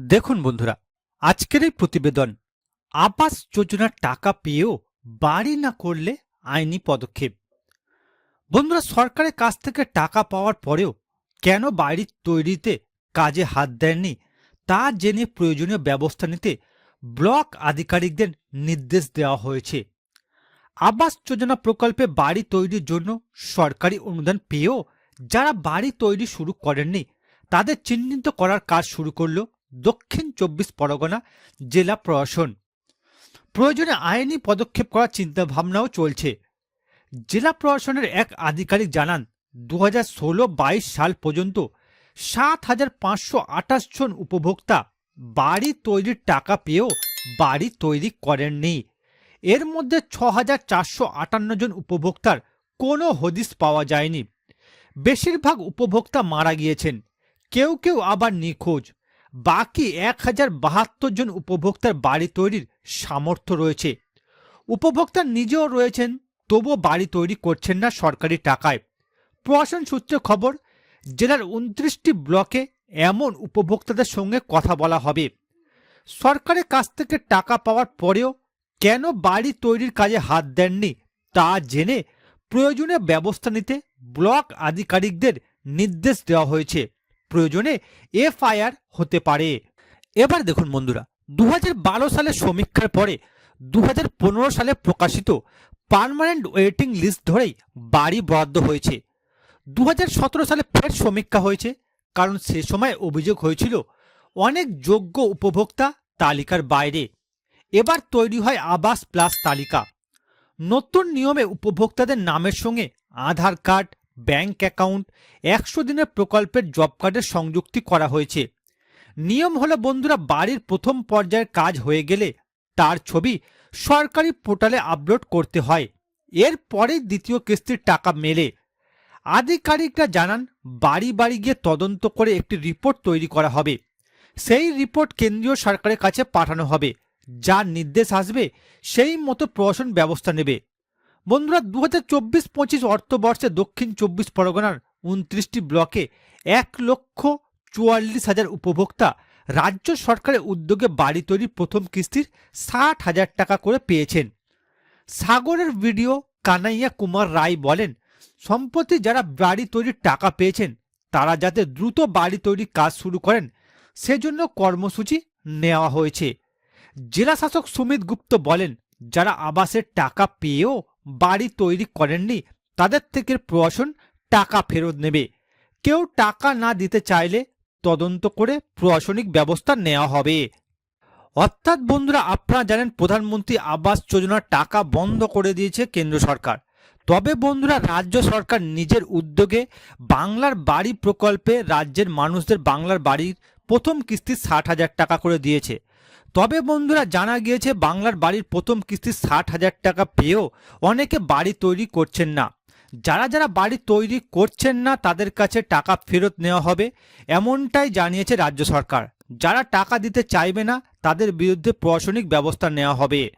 দেখুন বন্ধুরা, আজকের এই প্রতিবেদন, আবাস যোজনার টাকা পেয়েও বাড়ি না করলে আইনি পদক্ষেপ। বন্ধুরা, সরকারের কাছ থেকে টাকা পাওয়ার পরেও কেন বাড়ি তৈরিতে কাজে হাত দেননি তা জেনে প্রয়োজনীয় ব্যবস্থা নিতে ব্লক আধিকারিকদের নির্দেশ দেওয়া হয়েছে। আবাস যোজনা প্রকল্পে বাড়ি তৈরির জন্য সরকারি অনুদান পেয়েও যারা বাড়ি তৈরি শুরু করেননি, তাদের চিহ্নিত করার কাজ শুরু করল দক্ষিণ চব্বিশ পরগনা জেলা প্রশাসন। প্রয়োজনে আইনি পদক্ষেপ করার চিন্তাভাবনাও চলছে। জেলা প্রশাসনের এক আধিকারিক জানান দু হাজার ষোলো বাইশ সাল পর্যন্ত সাত হাজার পাঁচশো আঠাশ জন উপভোক্তা বাড়ি তৈরির টাকা পেয়েও বাড়ি তৈরি করেননি। এর মধ্যে ছ হাজার চারশো আটান্ন জন উপভোক্তার কোনো হদিস পাওয়া যায়নি। বেশিরভাগ উপভোক্তা মারা গিয়েছেন। কেউ কেউ আবার নিখোঁজ। বাকি এক হাজার বাহাত্তর জন উপভোক্তার বাড়ি তৈরির সামর্থ্য রয়েছে। উপভোক্তা নিজেও রয়েছেন, তবুও বাড়ি তৈরি করছেন না সরকারি টাকায়। প্রশাসন সূত্রে খবর, জেলার উনত্রিশটি ব্লকে এমন উপভোক্তাদের সঙ্গে কথা বলা হবে। সরকারের কাছ থেকে টাকা পাওয়ার পরেও কেন বাড়ি তৈরির কাজে হাত দেননি তা জেনে প্রয়োজনে ব্যবস্থা নিতে ব্লক আধিকারিকদের নির্দেশ দেওয়া হয়েছে। প্রয়োজনে এফআইআর হতে পারে। এবার দেখুন বন্ধুরা দু সালের সমীক্ষার পরে দু হাজার পনেরো সালে প্রকাশিত পার্মানেন্ট ওয়েটিং লিস্ট ধরেই বাড়ি বরাদ্দ হয়েছে। দু হাজার সতেরো সালে ফের সমীক্ষা হয়েছে, কারণ সে সময় অভিযোগ হয়েছিল, অনেক যোগ্য উপভোক্তা তালিকার বাইরে। এবার তৈরি হয় আবাস প্লাস তালিকা। নতুন নিয়মে উপভোক্তাদের নামের সঙ্গে আধার কার্ড ব্যাংক অ্যাকাউন্ট, একশো দিনের প্রকল্পের জব কার্ডের সংযুক্তি করা হয়েছে। নিয়ম হলো বন্ধুরা, বাড়ির প্রথম পর্যায়ের কাজ হয়ে গেলে তার ছবি সরকারি পোর্টালে আপলোড করতে হয়। এরপরে দ্বিতীয় কিস্তির টাকা মেলে। আধিকারিকরা জানান, বাড়ি বাড়ি গিয়ে তদন্ত করে একটি রিপোর্ট তৈরি করা হবে। সেই রিপোর্ট কেন্দ্রীয় সরকারের কাছে পাঠানো হবে। যার নির্দেশ আসবে, সেই মতো প্রশাসন ব্যবস্থা নেবে। বন্ধুরা দু হাজার চব্বিশ পঁচিশ অর্থবর্ষে দক্ষিণ চব্বিশ পরগনার উনত্রিশটি ব্লকে এক লক্ষ চুয়াল্লিশ হাজার উপভোক্তা। রাজ্য সরকারের উদ্যোগে বাড়ি তৈরির প্রথম কিস্তির ষাট হাজার টাকা করে পেয়েছেন। সাগরের ভিডিও কানাইয়া কুমার রায় বলেন, সম্প্রতি যারা বাড়ি তৈরির টাকা পেয়েছেন, তারা যাতে দ্রুত বাড়ি তৈরির কাজ শুরু করেন, সেজন্য কর্মসূচি নেওয়া হয়েছে। জেলা শাসক সুমিত গুপ্ত বলেন, যারা আবাসের টাকা পেয়েও বাড়ি তৈরি করেননি, তাদের থেকে প্রশাসন টাকা ফেরত নেবে। কেউ টাকা না দিতে চাইলে তদন্ত করে প্রশাসনিক ব্যবস্থা নেওয়া হবে। অর্থাৎ বন্ধুরা, আপনারা জানেন প্রধানমন্ত্রী আবাস যোজনার টাকা বন্ধ করে দিয়েছে কেন্দ্র সরকার। তবে বন্ধুরা, রাজ্য সরকার নিজের উদ্যোগে বাংলার বাড়ি প্রকল্পে রাজ্যের মানুষদের বাংলার বাড়ির প্রথম কিস্তি ষাট হাজার টাকা করে দিয়েছে। তবে বন্ধুরা জানা গিয়েছে বাংলার বাড়ির প্রথম কিস্তি ষাট হাজার টাকা পেয়েও অনেকে বাড়ি তৈরি করছেন না। যারা যারা বাড়ি তৈরি করছেন না, তাদের কাছে টাকা ফেরত নেওয়া হবে, এমনটাই জানিয়েছে রাজ্য সরকার। যারা টাকা দিতে চাইবে না, তাদের বিরুদ্ধে প্রশাসনিক ব্যবস্থা নেওয়া হবে।